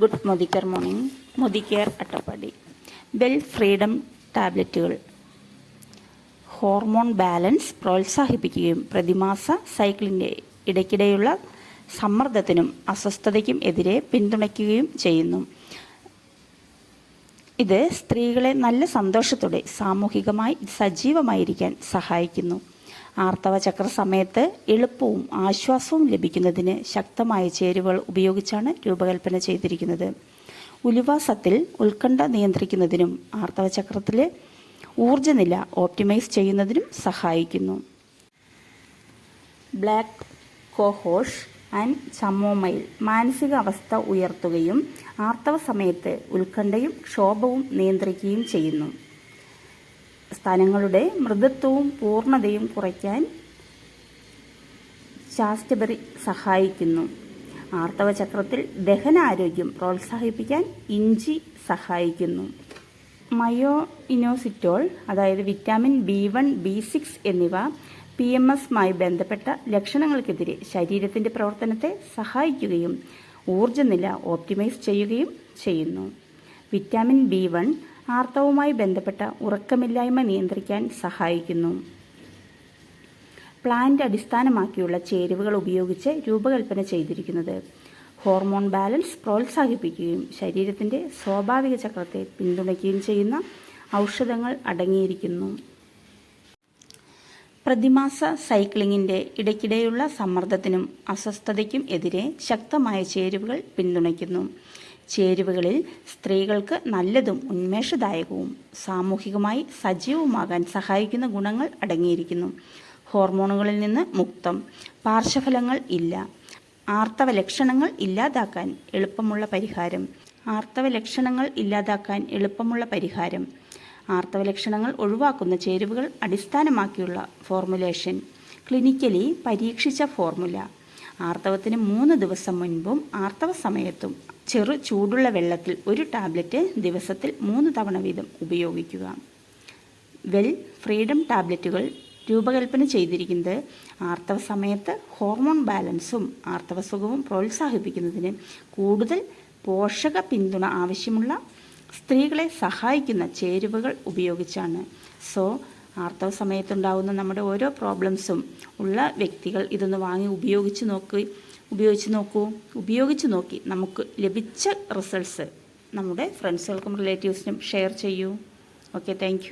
Good Modicare morning. Modicare Attappadi. Bell freedom ടാബ്ലറ്റുകൾ. Hormone balance പ്രോത്സാഹിപ്പിക്കുകയും പ്രതിമാസ സൈക്കിളിന്റെ ഇടയ്ക്കിടെയുള്ള സമ്മർദ്ദത്തിനും അസ്വസ്ഥതയ്ക്കും എതിരെ പിന്തുണയ്ക്കുകയും ചെയ്യുന്നു. ഇത് സ്ത്രീകളെ നല്ല സന്തോഷത്തോടെ സാമൂഹികമായി സജീവമായിരിക്കാൻ സഹായിക്കുന്നു. ആർത്തവ ചക്ര സമയത്ത് എളുപ്പവും ആശ്വാസവും ലഭിക്കുന്നതിന് ശക്തമായ ചേരുവകൾ ഉപയോഗിച്ചാണ് രൂപകൽപ്പന ചെയ്തിരിക്കുന്നത്. ഉലുവാസത്തിൽ ഉത്കണ്ഠ നിയന്ത്രിക്കുന്നതിനും ആർത്തവ ചക്രത്തിലെ ഊർജനില ഓപ്റ്റിമൈസ് ചെയ്യുന്നതിനും സഹായിക്കുന്നു. ബ്ലാക്ക് കോഹോഷ് ആൻഡ് ചമോമൈൽ മാനസികാവസ്ഥ ഉയർത്തുകയും ആർത്തവ സമയത്ത് ഉത്കണ്ഠയും ക്ഷോഭവും നിയന്ത്രിക്കുകയും ചെയ്യുന്നു. സ്ഥലങ്ങളുടെ മൃദുത്വവും പൂർണതയും കുറയ്ക്കാൻ ശാസ്ത്രബറി സഹായിക്കുന്നു. ആർത്തവ ചക്രത്തിൽ ദഹനാരോഗ്യം പ്രോത്സാഹിപ്പിക്കാൻ ഇഞ്ചി സഹായിക്കുന്നു. മയോ ഇനോസിറ്റോൾ അതായത് vitamin B one B six എന്നിവ പി എം എസുമായി ബന്ധപ്പെട്ട ലക്ഷണങ്ങൾക്കെതിരെ ശരീരത്തിന്റെ പ്രവർത്തനത്തെ സഹായിക്കുകയും ഊർജനില ഓപ്റ്റിമൈസ് ചെയ്യുകയും ചെയ്യുന്നു. വിറ്റാമിൻ ബി വൺ ആർത്തവുമായി ബന്ധപ്പെട്ട ഉറക്കമില്ലായ്മ നിയന്ത്രിക്കാൻ സഹായിക്കുന്നു. പ്ലാന്റ് അടിസ്ഥാനമാക്കിയുള്ള ചേരുവകൾ ഉപയോഗിച്ച് രൂപകൽപ്പന ചെയ്തിരിക്കുന്നത്. ഹോർമോൺ ബാലൻസ് പ്രോത്സാഹിപ്പിക്കുകയും ശരീരത്തിന്റെ സ്വാഭാവിക ചക്രത്തെ പിന്തുണയ്ക്കുകയും ചെയ്യുന്ന ഔഷധങ്ങൾ അടങ്ങിയിരിക്കുന്നു. പ്രതിമാസ സൈക്ലിങ്ങിന്റെ ഇടയ്ക്കിടെയുള്ള സമ്മർദ്ദത്തിനും അസ്വസ്ഥതയ്ക്കും എതിരെ ശക്തമായ ചേരുവകൾ പിന്തുണയ്ക്കുന്നു. ചേരുവകളിൽ സ്ത്രീകൾക്ക് നല്ലതും ഉന്മേഷദായകവും സാമൂഹികമായി സജീവമാകാൻ സഹായിക്കുന്ന ഗുണങ്ങൾ അടങ്ങിയിരിക്കുന്നു. ഹോർമോണുകളിൽ നിന്ന് മുക്തം പാർശ്വഫലങ്ങൾ ഇല്ല ആർത്തവ ലക്ഷണങ്ങൾ ഇല്ലാതാക്കാൻ എളുപ്പമുള്ള പരിഹാരം ആർത്തവ ലക്ഷണങ്ങൾ ഇല്ലാതാക്കാൻ എളുപ്പമുള്ള പരിഹാരം ആർത്തവ ലക്ഷണങ്ങൾ ഒഴിവാക്കുന്ന ചേരുവകൾ അടിസ്ഥാനമാക്കിയുള്ള ഫോർമുലേഷൻ ക്ലിനിക്കലി പരീക്ഷിച്ച ഫോർമുല ആർത്തവത്തിന് മൂന്ന് ദിവസം മുൻപും ആർത്തവ സമയത്തും ചെറു ചൂടുള്ള വെള്ളത്തിൽ ഒരു ടാബ്ലറ്റ് ദിവസത്തിൽ മൂന്ന് തവണ വീതം ഉപയോഗിക്കുക. വെൽ ഫ്രീഡം ടാബ്ലറ്റുകൾ രൂപകൽപ്പന ചെയ്തിരിക്കുന്നത് ആർത്തവ സമയത്ത് ഹോർമോൺ ബാലൻസും ആർത്തവ സുഖവും പ്രോത്സാഹിപ്പിക്കുന്നതിന് കൂടുതൽ പോഷക പിന്തുണ ആവശ്യമുള്ള സ്ത്രീകളെ സഹായിക്കുന്ന ചേരുവകൾ ഉപയോഗിച്ചാണ്. സോ ആർത്തവ സമയത്തുണ്ടാകുന്ന നമ്മുടെ ഓരോ പ്രോബ്ലംസും ഉള്ള വ്യക്തികൾ ഇതൊന്ന് വാങ്ങി ഉപയോഗിച്ച് നോക്കി ഉപയോഗിച്ച് നോക്കൂ ഉപയോഗിച്ച് നോക്കി നമുക്ക് ലഭിച്ച റിസൾട്ട്സ് നമ്മുടെ ഫ്രണ്ട്സുകൾക്കും റിലേറ്റീവ്സിനും ഷെയർ ചെയ്യൂ. Okay thank